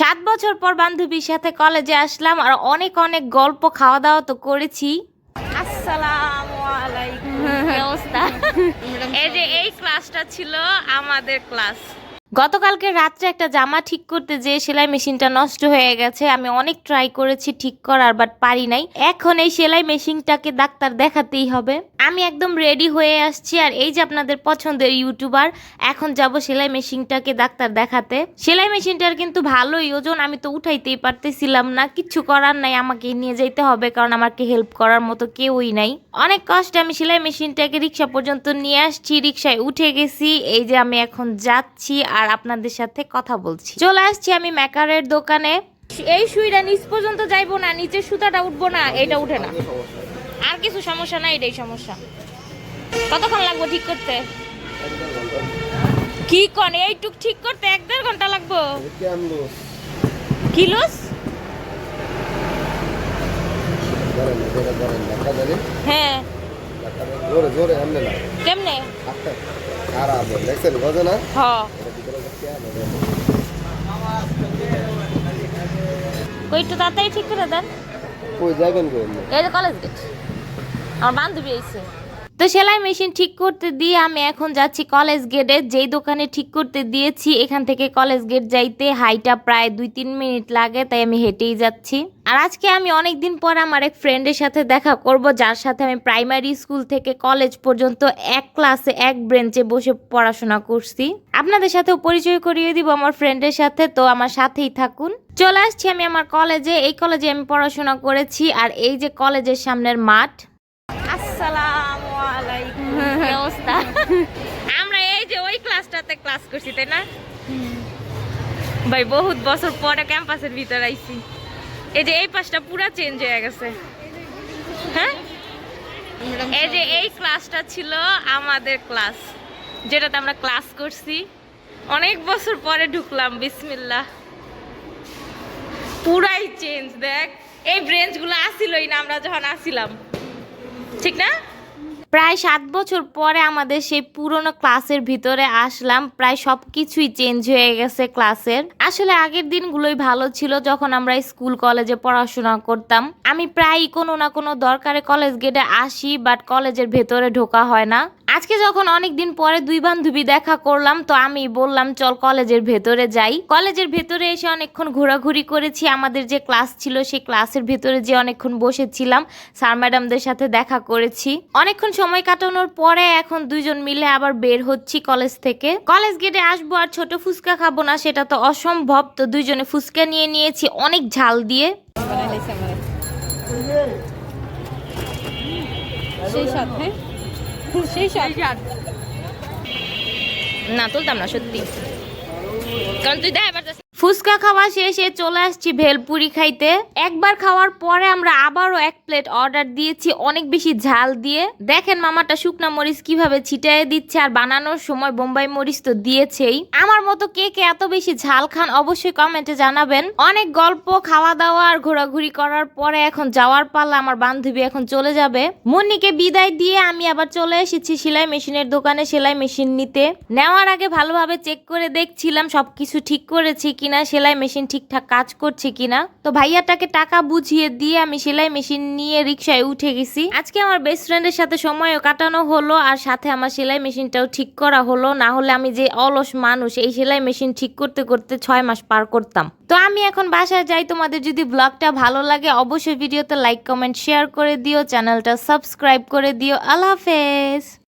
সাত বছর পর বান্ধবীর সাথে কলেজে আসলাম আর অনেক অনেক গল্প খাওয়া দাওয়া তো করেছি। আসসালামু আলাইকুম কি অবস্থা? এই যে এই ক্লাসটা ছিল আমাদের ক্লাস। গতকালকে রাত্রে একটা জামা ঠিক করতে যে সেলাই মেশিনটা নষ্ট হয়ে গেছে। আমি অনেক ট্রাই করেছি ঠিক করার বাট পারি নাই। এখন এই সেলাই মেশিনটাকে ডাক্তার দেখাতেই হবে। আমি একদম রেডি হয়ে আসছি। আর এই যে আপনাদের পছন্দের ইউটিউবার এখন যাব সেলাই মেশিনটাকে ডাক্তার দেখাতে। সেলাই মেশিনটার কিন্তু ভালোই ওজন, আমি তো উঠাইতেই পারতেছিলাম না। কিচ্ছু করার নাই, আমাকে নিয়ে যেতে হবে, কারণ আমাকে হেল্প করার মতো কেউই নাই। অনেক কষ্টে আমি সেলাই মেশিনটাকে রিক্সা পর্যন্ত নিয়ে আসছি, রিক্সায় উঠে গেছি। এই যে আমি এখন যাচ্ছি আর আপনাদের সাথে কথা বলছি। চলে আসছি আমি মেকারের দোকানে। এই সুইটা নিচ পর্যন্ত যাইবো না, নিচের সুতাটা উঠবো না, এটা উঠে না। আর কিছু সমস্যা নাই এটাই সমস্যা। কতক্ষণ লাগবে ঠিক করতে? কি কন এইটুক ঠিক করতে এক দেড় ঘণ্টা লাগবো? কিলোস হ্যাঁ জোরে জোরে এমনি না কেমনে? খারাপ দেখছেন বোঝে না হ। কই একটু তাড়াতাড়ি ঠিক করে দেন। কই যাবেন কই? এই কলেজ গেট আমার বান্ধবী এসে তো সেলাই মেশিন ঠিক করতে দিয়ে আমি এখন যাচ্ছি কলেজ গেটে যেই দোকানে ঠিক করতে দিয়েছি, এখান থেকে কলেজ গেট যাইতে হাইটা প্রায় দুই তিন মিনিট লাগে, তাই আমি হেঁটেই যাচ্ছি। আর আজকে আমি অনেক দিন পর আমার এক ফ্রেন্ডের সাথে দেখা করব, যার সাথে আমি প্রাইমারি স্কুল থেকে কলেজ পর্যন্ত এক ক্লাসে এক ব্রেঞ্চে বসে পড়াশোনা করছি। আপনাদের সাথেও পরিচয় করিয়ে দিব আমার ফ্রেন্ডের সাথে, তো আমার সাথেই থাকুন। চলে আসছি আমি আমার কলেজে এই কলেজে আমি পড়াশোনা করেছি, আর এই যে কলেজের সামনের মাঠ আমরা এই যে ওই ক্লাসটাতে ক্লাস করছি, তাই না? ভাই, বহুত বছর পরে ক্যাম্পাসের ভিতর আইছি। এই যে এই পাশটা পুরা চেঞ্জ হয়ে গেছে। হ্যাঁ? এই যে এই ক্লাসটা ছিল আমাদের ক্লাস যেটাতে আমরা ক্লাস করছি। অনেক বছর পরে ঢুকলাম, বিসমিল্লাহ। পুরাই চেঞ্জ দেখ। এই ব্রেঞ্চগুলো আসিলই না, আমরা যখন আসিলাম। ঠিক না? প্রায় সাত বছর পরে আমাদের সেই পুরনো ক্লাসের ভিতরে আসলাম, প্রায় সব কিছুই চেঞ্জ হয়ে গেছে ক্লাসের আসলে আগের দিনগুলোই ভালো ছিল যখন আমরা স্কুল, কলেজে পড়াশোনা করতাম। আমি প্রায় কোনো না কোনো দরকারে কলেজ গেটে আসি, বাট কলেজের ভেতরে ঢোকা হয় না। আজকে যখন অনেক দিন পরে দুই বান্ধবী দেখা করলাম, তো আমি বললাম, চল কলেজের ভেতরে যাই। কলেজের ভেতরে এসে অনেকক্ষণ ঘোরাঘুরি করেছি। আমাদের যে ক্লাস ছিল, সেই ক্লাসের ভেতরে যে অনেকক্ষণ বসেছিলাম। স্যার ম্যাডামদের সাথে দেখা করেছি। অনেকক্ষণ সময় কাটানোর পরে এখন দুইজন মিলে আবার বের হচ্ছি কলেজ থেকে। কলেজ গেটে আসব আর ছোট ফুচকা খাব না, সেটা তো অসম্ভব। তো দুইজনে ফুচকা নিয়ে নিয়েছি অনেক ঝাল দিয়ে। সেই সাথ হ্যাঁ? সেই সাথ না তুলতাম না সত্যি। কারণ তুই দেখা ফুচকা খাওয়া শেষে চলে আসছি ভেলপুরি খাইতে। একবার খাওয়ার পরে আমরা আবারও এক প্লেট অর্ডার দিয়েছি, অনেক বেশি ঝাল দিয়ে। দেখেন মামাটা শুকনা মরিচ কীভাবে ছিটায় দিচ্ছে আর বানানোর সময় বোম্বাই মরিচ তো দিয়েছেই। আমার মতো কে কে এত বেশি ঝাল খান অবশ্যই কমেন্টে জানাবেন। অনেক গল্প খাওয়া দাওয়া আর ঘোরাঘুরি করার পরে এখন যাওয়ার পালা আমার বান্ধবী এখন চলে যাবে। মুন্নিকে বিদায় দিয়ে আমি আবার চলে এসেছি সেলাই মেশিনের দোকানে সেলাই মেশিন নিতে। নেওয়ার আগে ভালোভাবে চেক করে দেখছিলাম, সবকিছু ঠিক করেছি কিনা, সেলাই মেশিন ঠিকঠাক কাজ করছে কিনা? তো ভাইয়াটাকে টাকা বুঝিয়ে দিয়ে আমি সেলাই মেশিন নিয়ে রিক্সায় উঠে গেছি। আজকে আমার বেস্ট ফ্রেন্ডের সাথে সময়ও কাটানো হলো আর সাথে আমার সেলাই মেশিনটাও ঠিক করা হলো। না হলে আমি যে অলস মানুষ, এই সেলাই মেশিন ঠিক করতে করতে ছয় মাস পার করতাম। তো আমি এখন বাসায় যাই। তোমাদের যদি ব্লগটা ভালো লাগে, অবশ্যই ভিডিওতে লাইক কমেন্ট শেয়ার করে দিও। চ্যানেলটা সাবস্ক্রাইব করে দিও। আল্লাহ হাফেজ!